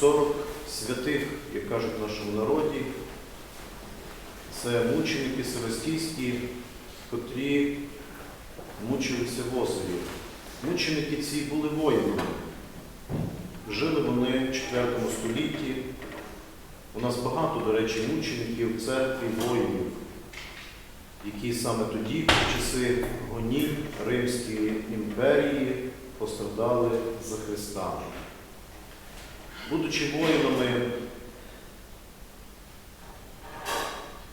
40 святих, як кажуть в нашому народі. Це мученики Севастійські, котрі мучилися в озері. Мученики ці були воїнами. Жили вони в 4 столітті. У нас багато, до речі, мучеників церкві, воїнів, які саме тоді, в часи гонінь Римської імперії, постраждали за Христа. Будучи воїнами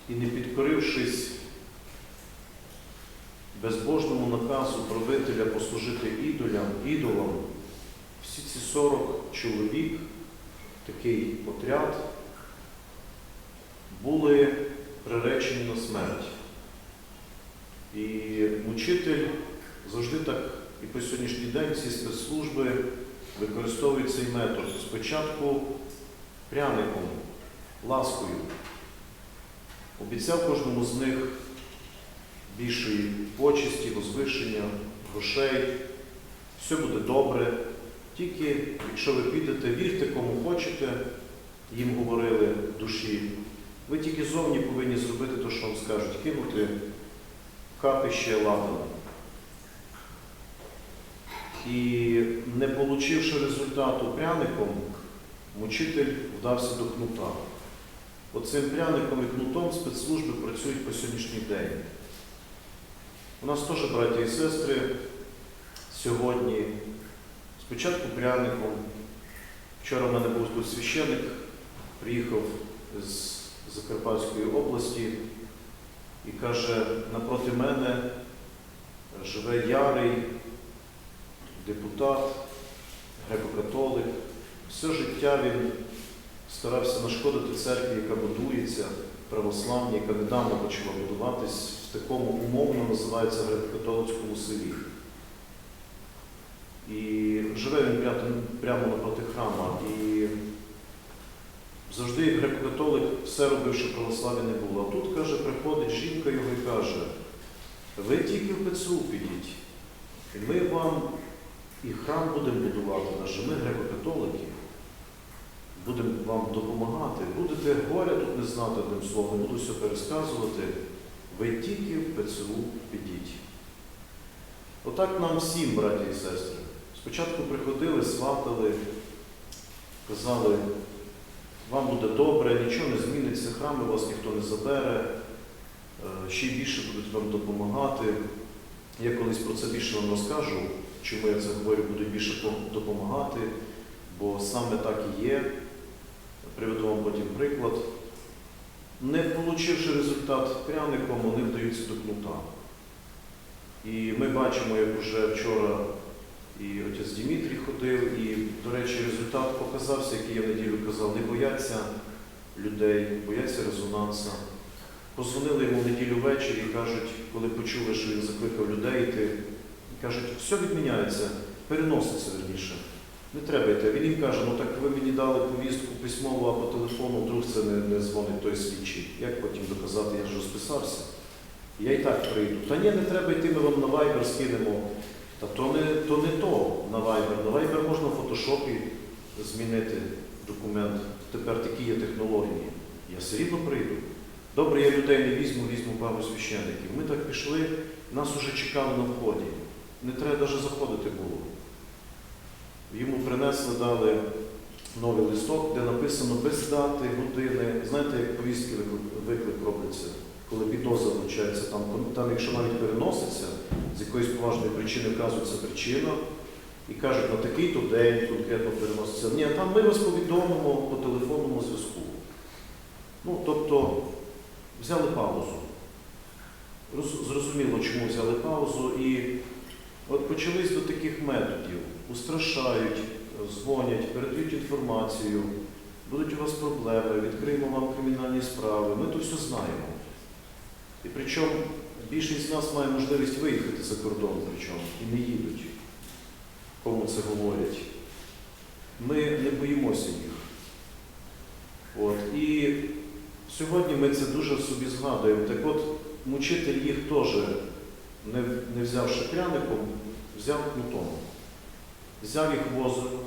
і не підкорившись безбожному наказу правителя послужити ідолям, ідолам, всі ці 40 чоловік, такий отряд, були приречені на смерть. І мучитель завжди так і по сьогоднішній день всі спецслужби використовують цей метод. Спочатку пряником, ласкою. Обіцяв кожному з них більшої почесті, возвишення, грошей. Все буде добре. Тільки, якщо ви підете, вірте, кому хочете, їм говорили душі. Ви тільки зовні повинні зробити те, що вам скажуть, кинути капище ладаном. І не получивши результату пряником, мучитель вдався до кнута. Оцим пряником і кнутом спецслужби працюють по сьогоднішній день. У нас теж, браті і сестри, сьогодні спочатку пряником. Вчора в мене був тут священник, приїхав з Закарпатської області і каже, напроти мене живе ярий депутат, греко-католик. Все життя він старався нашкодити церкві, яка будується, православній, яка недавно почала будуватись в такому умовно називається греко-католицькому селі. І живе він прямо, напроти храма. І завжди як греко-католик все робив, що православ'я не було. А тут, каже, приходить жінка його і каже, ви тільки в ПЦУ підіть, і ми вам і храм будемо будувати, наш, ми греко-католики, будемо вам допомагати. Будете горя тут не знати одним словом, буду все пересказувати. Ви тільки в ПЦУ підіть. Отак нам всім, браті і сестри. Спочатку приходили, сватали, казали, вам буде добре, нічого не зміниться, храми вас ніхто не забере, е, ще більше будуть вам допомагати. Я колись про це більше вам розкажу, чому я це говорю, будуть більше допомагати, бо саме так і є. Приведу вам потім приклад. Не отримавши результат пряником, вони вдаються до кнута. І ми бачимо, як вже вчора і отець Дмитрій ходив, і, до речі, результат показався, який я в неділю казав, не бояться людей, бояться резонанса. Позвонили йому в неділю ввечері і кажуть, коли почули, що він закликав людей йти, кажуть, все відміняється, переноситься верніше. Не треба йти. Він їм каже, ну так ви мені дали повістку письмову, а по телефону вдруг це не, не дзвонить той слідчий. Як потім доказати, я ж розписався? Я і так прийду. Та ні, не треба йти, ми вам на Viber скинемо. Та то не то, не то на Viber. На Viber можна в фотошопі змінити документ. Тепер такі є технології. Я все рівно прийду. Добре, я людей не візьму, візьму пару священників. Ми так пішли, нас уже чекали на вході. Не треба навіть заходити було. Йому принесли, дали новий листок, де написано без дати, години. Знаєте, як повістки виклик- робиться, коли підозра вручається, там, там, якщо навіть переноситься, з якоїсь поважної причини вказується причина, і кажуть, на такий-то день конкретно переноситься. Ні, там ми вас повідомимо по телефонному зв'язку. Ну, тобто, взяли паузу. Зрозуміло, чому взяли паузу. І от почались до таких методів. Устрашають, дзвонять, передають інформацію, будуть у вас проблеми, відкриємо вам кримінальні справи. Ми то все знаємо. І причому більшість з нас має можливість виїхати за кордон, причому, і не їдуть. Кому це говорять. Ми не боїмося їх. От. І сьогодні ми це дуже собі згадуємо. Так от, мучитель їх теж, не, не взявши пряником, взяв кнутом. Взяв їх в озеро,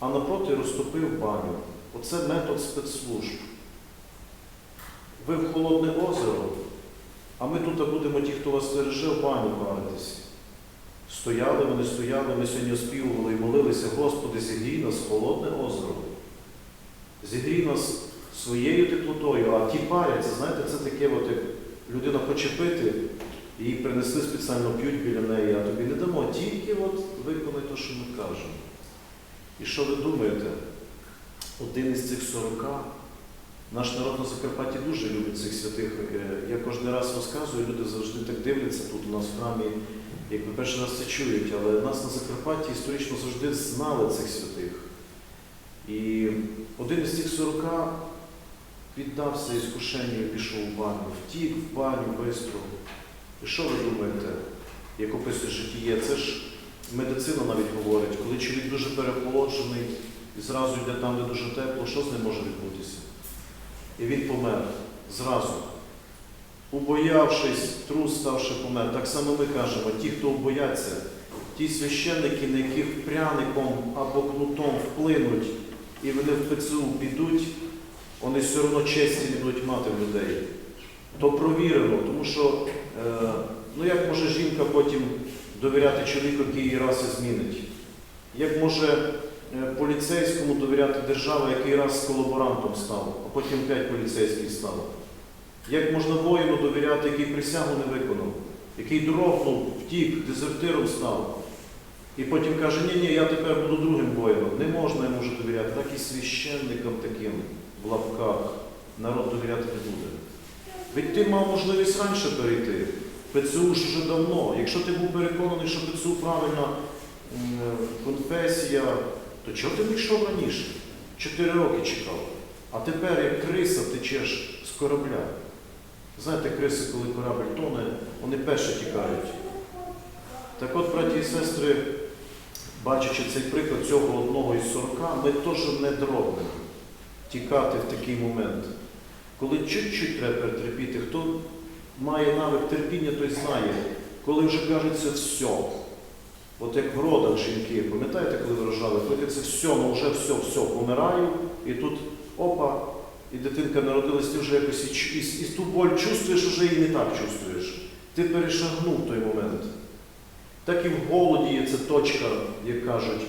а напроти розтопив баню. Оце метод спецслужб. Ви в холодне озеро, а ми тут будемо ті, хто вас стереже, в баню паритись. Стояли, вони стояли, ми сьогодні оспівували і молилися, Господи, зігрій нас холодне озеро. Зігрій нас своєю теплотою, а ті паряться, знаєте, це таке, от, як людина хоче пити, її принесли спеціально п'ють біля неї, а тобі не дамо, тільки от виконай те, що ми кажемо. І що ви думаєте? Один із цих сорока, наш народ на Закарпатті дуже любить цих святих. Я кожен раз розказую, люди завжди так дивляться тут у нас в храмі, якби перший раз це чують, але нас на Закарпатті історично завжди знали цих святих. І один із цих сорока піддався іскушенню пішов в баню, втік в баню швидко. І що ви думаєте, як описує життя? Це ж медицина навіть говорить, коли чоловік дуже переполоджений і зразу йде там, де дуже тепло, що з ним може відбутися? І він помер зразу. Убоявшись, трус ставши помер. Так само ми кажемо, ті, хто бояться, ті священники, на яких пряником або кнутом вплинуть, і вони в ПЦУ підуть, вони все одно честі будуть мати в людей. То провірено, тому що ну як може жінка потім довіряти чоловіку, який її раз і змінить? Як може е, поліцейському довіряти держава, який раз колаборантом став, а потім п'ять поліцейських став? Як можна воїну довіряти, який присягу не виконав, який дрогнув, втік, дезертиром став? І потім каже, ні, ні, я тепер буду другим воїном. Не можна йому довіряти. Так і священникам таким в лапках народ довіряти не буде. Ведь ти мав можливість раніше перейти. ПЦУ ж вже давно. Якщо ти був переконаний, що ПЦУ правильна конфесія, то чого ти не йшов раніше? Чотири роки чекав. А тепер, як криса, течеш з корабля. Знаєте, криси, коли корабль тоне, вони перші тікають. Так от, браті і сестри, бачачи цей приклад цього одного із сорока, ми теж не дрогнемо тікати в такий момент. Коли чуть-чуть треба перетерпіти, хто має навик терпіння, той знає, коли вже кажеться все. От як в родах жінки, пам'ятаєте, коли ви рожали, коли це все, ну вже все, все, помираю, і тут опа, і дитинка народилась, ти вже якось і, і, і ту боль чувствуєш, вже і не так чувствуєш. Ти перешагнув той момент. Так і в голоді є це точка, як кажуть,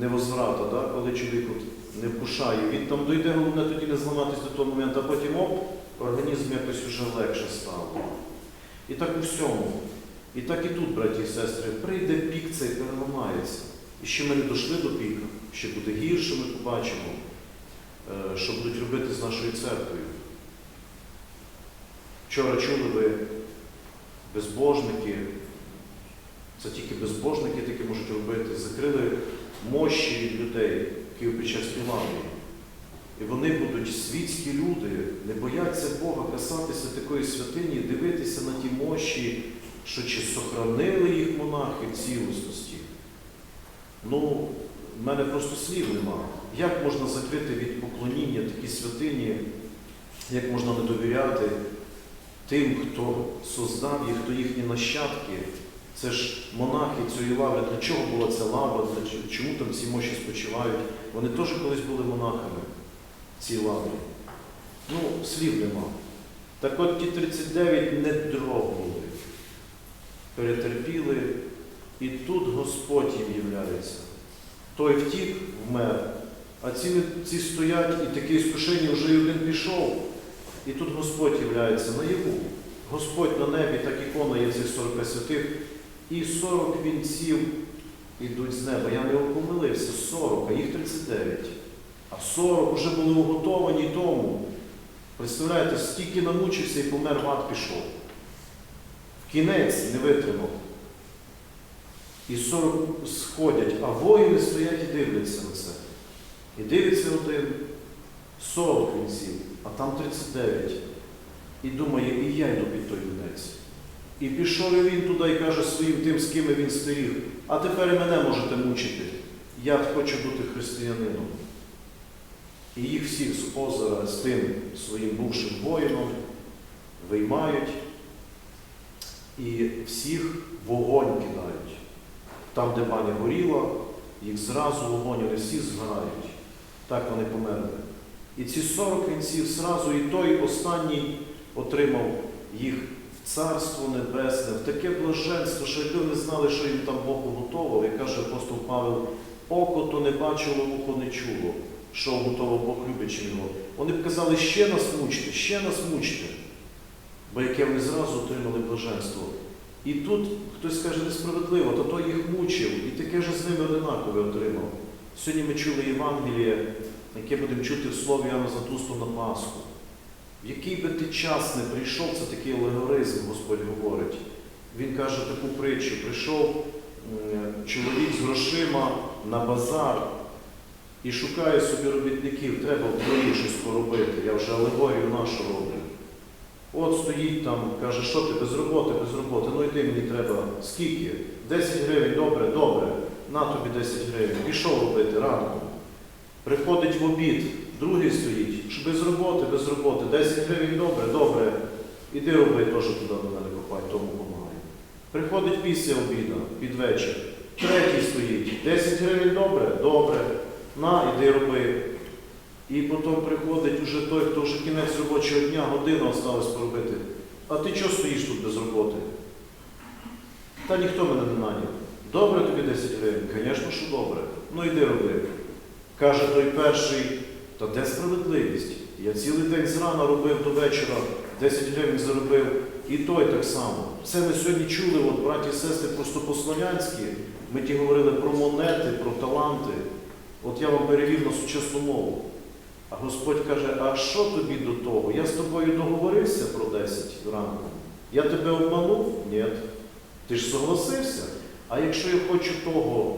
невозврата, да? коли чоловік от не вкушає. Він там дойде, головне тоді не зламатись до того моменту, а потім оп, організм якось вже легше став. І так у всьому. І так і тут, браті і сестри, прийде пік цей переламається. І ще ми не дійшли до піка, ще буде гірше, ми побачимо, е, що будуть робити з нашою церквою. Вчора чули ви безбожники, це тільки безбожники таке можуть робити, закрили мощі від людей Києво-Печерській лаврі. І вони будуть світські люди, не бояться Бога касатися такої святині, дивитися на ті мощі, що чи сохранили їх монахи в цілісності. Ну, в мене просто слів нема. Як можна закрити від поклоніння такі святині, як можна не довіряти тим, хто создав їх, хто їхні нащадки? Це ж монахи цієї лаври. Для чого була ця лавра? Чому там ці мощі спочивають? Вони теж колись були монахами в цій лаврі. Ну, слів нема. Так от ті 39 не дрогнули, перетерпіли, і тут Господь їм являється. Той втік, вмер, а ці, ці стоять, і таке іскушення вже й один пішов. І тут Господь являється наяву. Господь на небі, так ікона є цих 40 святих, і 40 вінців ідуть з неба. Я не помилився, 40, а їх 39. А 40 вже були уготовані тому. Представляєте, стільки намучився і помер ад пішов. В кінець не витримав. І 40 сходять, а воїни стоять і дивляться на це. І дивиться один 40 вінців, а там 39. І думає, і я йду під той вінець. І пішов він туди і каже своїм тим, з ким він стеріг, а тепер і мене можете мучити. Я хочу бути християнином. І їх всіх з озера з тим своїм бувшим воїном виймають і всіх вогонь кидають. Там, де баня горіла, їх зразу вогонь, вони всі згорають. Так вони померли. І ці 40 вінців зразу, і той останній отримав їх Царство Небесне, в таке блаженство, що вони знали, що їм там Бог готовив, як каже апостол Павел, око то не бачило, вухо не чуло, що готово Бог любячи його. Вони б казали, ще нас мучте, ще нас мучте, бо яке вони зразу отримали блаженство. І тут хтось каже несправедливо, то той їх мучив, і таке ж з ними одинакове отримав. Сьогодні ми чули Євангеліє, яке будемо чути в слові Яна Затусту на Пасху. В який би ти час не прийшов, це такий алегоризм, Господь говорить. Він каже таку притчу: прийшов чоловік з грошима на базар і шукає собі робітників, треба в дворі щось поробити. Я вже алегорію нашу роблю. От стоїть там, каже, що ти без роботи, без роботи. Ну йди мені треба. Скільки? 10 гривень, добре, добре. На тобі 10 гривень. Пішов робити ранку. Приходить в обід, другий стоїть, що без роботи, без роботи. 10 гривень, добре, добре. Іди роби теж туди до мене копай, тому допомагай. Приходить після обіду, під вечір. Третій стоїть. 10 гривень, добре, добре. На, іди роби. І потім приходить уже той, хто вже кінець робочого дня, годину осталось поробити. А ти чого стоїш тут без роботи? Та ніхто мене не наняв. Добре тобі 10 гривень? Звісно, що добре. Ну йди роби. Каже той перший, та де справедливість? Я цілий день зрана робив до вечора, 10 гривень заробив, і той так само. Це ми сьогодні чули, от, браті і сестри, просто по-слов'янськи. Ми ті говорили про монети, про таланти. От я вам перевів на сучасну мову. А Господь каже, а що тобі до того? Я з тобою договорився про 10 ранку. Я тебе обманув? Ні. Ти ж согласився. А якщо я хочу того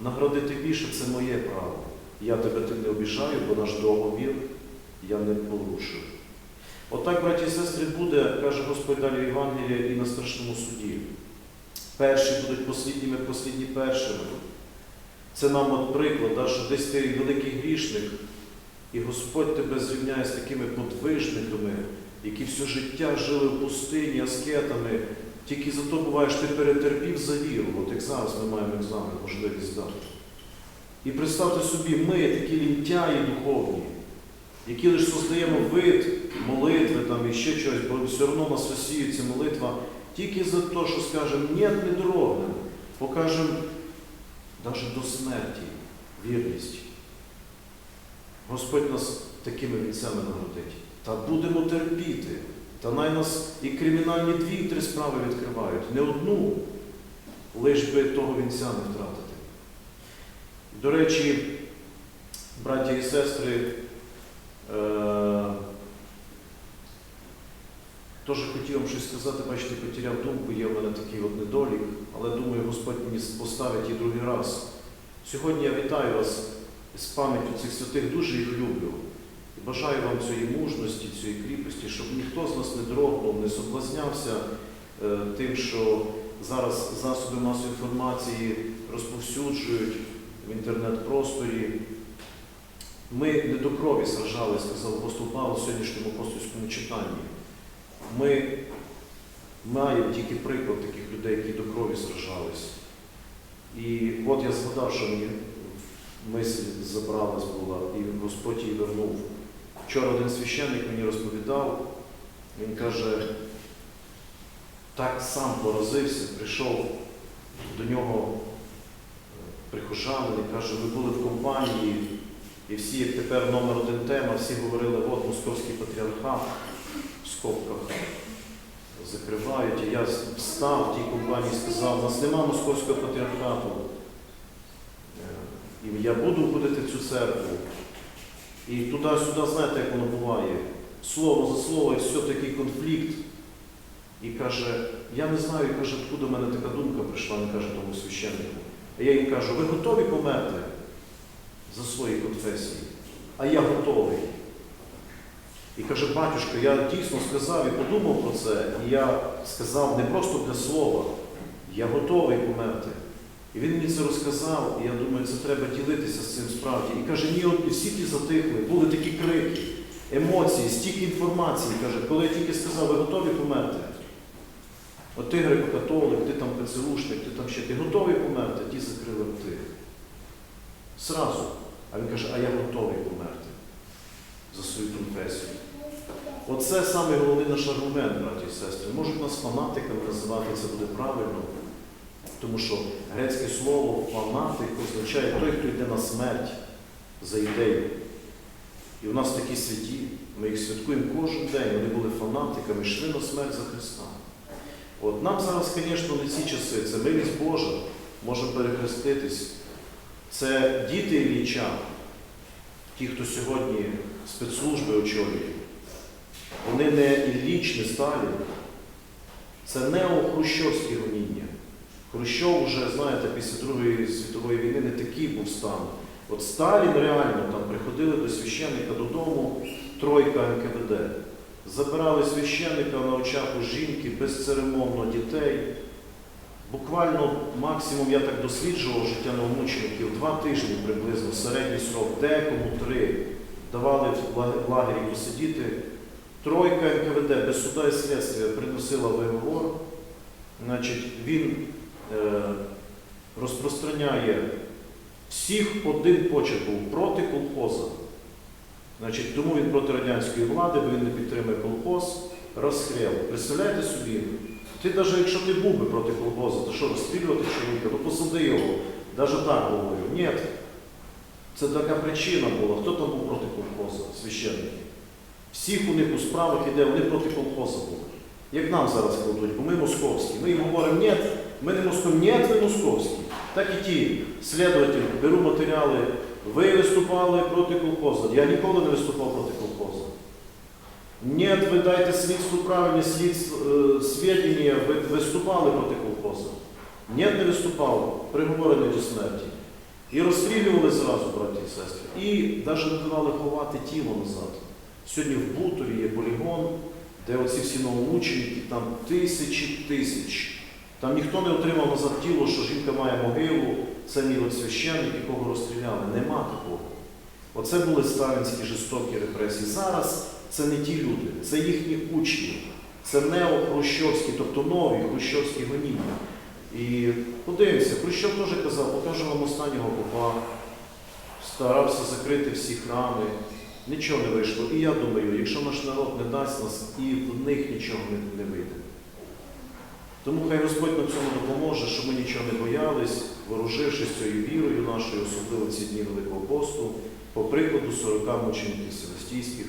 наградити більше, це моє право. Я тебе тим не обіжаю, бо наш договір я не порушив. Отак, браті і сестри, буде, каже Господь далі в Євангелії і на страшному суді. Перші будуть послідніми, послідні першими. Це нам от приклад, да, що десь ти великий грішник, і Господь тебе зрівняє з такими подвижниками, які все життя жили в пустині, аскетами. Тільки за то буває, ти перетерпів за віру. От як зараз ми маємо екзамен, можливість здати. І представте собі, ми такі лінтяї духовні, які лише создаємо вид молитви там і ще щось, бо все одно нас розсіюється молитва, тільки за те, що скажемо, ні, не дрогнемо, покажемо навіть до смерті вірність. Господь нас такими вінцями наградить. Та будемо терпіти. Та най нас і кримінальні дві-три справи відкривають. Не одну, лиш би того вінця не втратити. До речі, браті і сестри, е- теж хотів вам щось сказати, бачите, потеряв думку, є в мене такий от недолік, але думаю, Господь мені поставить і другий раз. Сьогодні я вітаю вас з пам'яттю цих святих, дуже їх люблю. І бажаю вам цієї мужності, цієї кріпості, щоб ніхто з нас не дрогнув, не соблазнявся е, тим, що зараз засоби масової інформації розповсюджують в інтернет-просторі. Ми не до крові сражали, сказав апостол Павло в сьогоднішньому апостольському читанні. Ми маємо тільки приклад таких людей, які до крові сражались. І от я згадав, що мені мисль забралась була, і Господь її вернув. Вчора один священник мені розповідав, він каже, так сам поразився, прийшов до нього прихожанин і каже, ви були в компанії, і всі, як тепер номер один тема, всі говорили, от московський патріархат в скобках закривають. І я встав в тій компанії і сказав, у нас нема московського патріархату. Е, І я буду ходити в цю церкву. І туди-сюди, знаєте, як воно буває. Слово за слово, і все такий конфлікт. І каже, я не знаю, каже, откуда в мене така думка прийшла, він каже тому священнику. А я їм кажу, ви готові померти за свої конфесії? А я готовий. І каже, батюшка, я дійсно сказав і подумав про це, і я сказав не просто для слова, я готовий померти. І він мені це розказав, і я думаю, це треба ділитися з цим справді. І каже, ні, от всі ті затихли, були такі крики, емоції, стільки інформації. Каже, коли я тільки сказав, ви готові померти? От ти греко-католик, ти там ПЦУшник, ти там ще, ти готовий померти, ті закрили рти. Сразу. А він каже, а я готовий померти за свою конфесію. Оце саме головний наш аргумент, браті і сестри. Можуть нас фанатиками називати, це буде правильно. Тому що грецьке слово фанатик означає той, хто йде на смерть за ідею. І у нас такі святі, ми їх святкуємо кожен день, вони були фанатиками, йшли на смерть за Христа. От нам зараз, звісно, не ці часи, це милість Божа, може перехреститись. Це діти Ілліча, ті, хто сьогодні спецслужби очолюють. Вони не Ілліч, не Сталін. Це неохрущовські гоніння. Хрущов вже, знаєте, після Другої світової війни не такий був стан. От Сталін реально там приходили до священника додому, тройка НКВД. Забирали священника на очах у жінки, безцеремонно дітей. Буквально максимум я так досліджував життя новомучеників, два тижні приблизно, середній срок, декому три. Давали в лагері- посидіти. Тройка НКВД без суда і слідства приносила виговор. Значить, він е, розпространяє всіх один почерк проти колхоза. Значить, тому він проти радянської влади, бо він не підтримує колхоз, розстріл. Представляєте собі, ти навіть якщо ти був би проти колхозу, то що розстрілювати чоловіка, ну посади його. Навіть так говорю. Ні. Це така причина була. Хто там був проти колхозу? Священники. Всіх у них у справах іде, вони проти колхозу були. Як нам зараз кладуть, бо ми московські. Ми їм говоримо, ні, ми не московські, ні, ви московські. Так і ті слідователі, беру матеріали, ви виступали проти колхозу. Я ніколи не виступав проти колхозу. Ні, ви дайте слідству правильні е, свідчення, ви виступали проти колхозу. Ні, не виступав, приговорений до смерті. І розстрілювали зразу, браті і сестри. І навіть не давали ховати тіло назад. Сьогодні в Бутові є полігон, де оці всі новомученики, там тисячі тисяч. Там ніхто не отримав назад тіло, що жінка має могилу, це мій от священник, якого розстріляли. Нема такого. Оце були сталінські жорстокі репресії. Зараз це не ті люди, це їхні учні, це неохрущовські, тобто нові хрущовські гоніння. І подивимося, Хрущов теж казав, покажу вам останнього попа, старався закрити всі храми, нічого не вийшло. І я думаю, якщо наш народ не дасть нас, і в них нічого не, вийде. Тому хай Господь нам цьому допоможе, щоб ми нічого не боялись, ворожившись цією вірою нашою, особливо ці дні Великого посту, по прикладу 40 мучеників Селестійських,